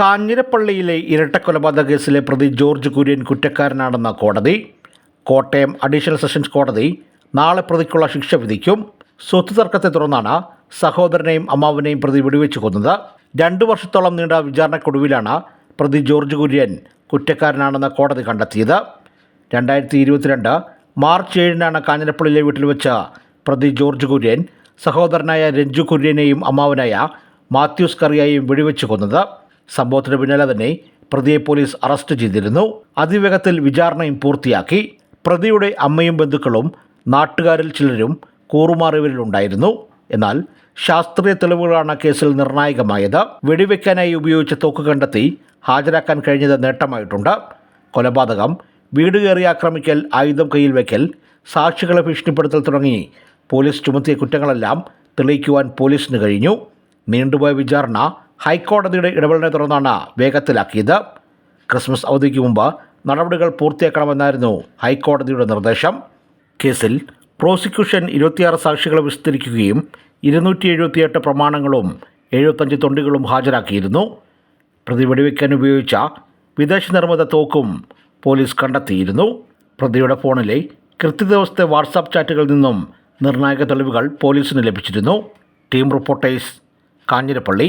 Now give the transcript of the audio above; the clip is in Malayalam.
കാഞ്ഞിരപ്പള്ളിയിലെ ഇരട്ടക്കൊലപാതക കേസിലെ പ്രതി ജോർജ് കുര്യൻ കുറ്റക്കാരനാണെന്ന കോടതി. കോട്ടയം അഡീഷണൽ സെഷൻസ് കോടതി നാളെ പ്രതിക്കുള്ള ശിക്ഷ വിധിക്കും. സ്വത്ത് തർക്കത്തെ തുടർന്നാണ് സഹോദരനെയും അമ്മാവനെയും പ്രതി വെടിവെച്ച് കൊന്നത്. രണ്ടു വർഷത്തോളം നീണ്ട വിചാരണക്കൊടുവിലാണ് പ്രതി ജോർജ് കുര്യൻ കുറ്റക്കാരനാണെന്ന കോടതി കണ്ടെത്തിയത്. രണ്ടായിരത്തി ഇരുപത്തിരണ്ട് മാർച്ച് ഏഴിനാണ് കാഞ്ഞിരപ്പള്ളിയിലെ വീട്ടിൽ വെച്ച് പ്രതി ജോർജ് കുര്യൻ സഹോദരനായ രഞ്ജു കുര്യനെയും അമ്മാവനായ മാത്യൂസ് കറിയായും വെടിവെച്ച് കൊന്നത്. സംഭവത്തിന് പിന്നാലെ തന്നെ പ്രതിയെ പോലീസ് അറസ്റ്റ് ചെയ്തിരുന്നു. അതിവേഗത്തിൽ വിചാരണയും പൂർത്തിയാക്കി. പ്രതിയുടെ അമ്മയും ബന്ധുക്കളും നാട്ടുകാരിൽ ചിലരും കൂറുമാറിയവരിലുണ്ടായിരുന്നു. എന്നാൽ ശാസ്ത്രീയ തെളിവുകളാണ് കേസിൽ നിർണായകമായത്. വെടിവെക്കാനായി ഉപയോഗിച്ച തോക്ക് കണ്ടെത്തി ഹാജരാക്കാൻ കഴിഞ്ഞത് നേട്ടമായിട്ടുണ്ട്. കൊലപാതകം വീട് കയറി ആക്രമിക്കൽ ആയുധം കയ്യിൽ വയ്ക്കൽ സാക്ഷികളെ ഭീഷണിപ്പെടുത്തൽ തുടങ്ങി പോലീസ് ചുമത്തിയ കുറ്റങ്ങളെല്ലാം തെളിയിക്കുവാൻ പോലീസിന് കഴിഞ്ഞു. നീണ്ടുപോയ വിചാരണ ഹൈക്കോടതിയുടെ ഇടപെടലിനെ തുടർന്നാണ് വേഗത്തിലാക്കിയത്. ക്രിസ്മസ് അവധിക്ക് മുമ്പ് നടപടികൾ പൂർത്തിയാക്കണമെന്നായിരുന്നു ഹൈക്കോടതിയുടെ നിർദ്ദേശം. കേസിൽ പ്രോസിക്യൂഷൻ ഇരുപത്തിയാറ് സാക്ഷികളെ വിസ്തരിക്കുകയും ഇരുന്നൂറ്റി എഴുപത്തിയെട്ട് പ്രമാണങ്ങളും എഴുപത്തഞ്ച് തൊണ്ടികളും ഹാജരാക്കിയിരുന്നു. പ്രതി വെടിവെക്കാൻ ഉപയോഗിച്ച വിദേശ നിർമ്മിത തോക്കും പോലീസ് കണ്ടെത്തിയിരുന്നു. പ്രതിയുടെ ഫോണിലെ കൃത്യദിവസത്തെ വാട്സാപ്പ് ചാറ്റുകളിൽ നിന്നും നിർണായക തെളിവുകൾ പോലീസിന് ലഭിച്ചിരുന്നു. Team reporters Kanjirappally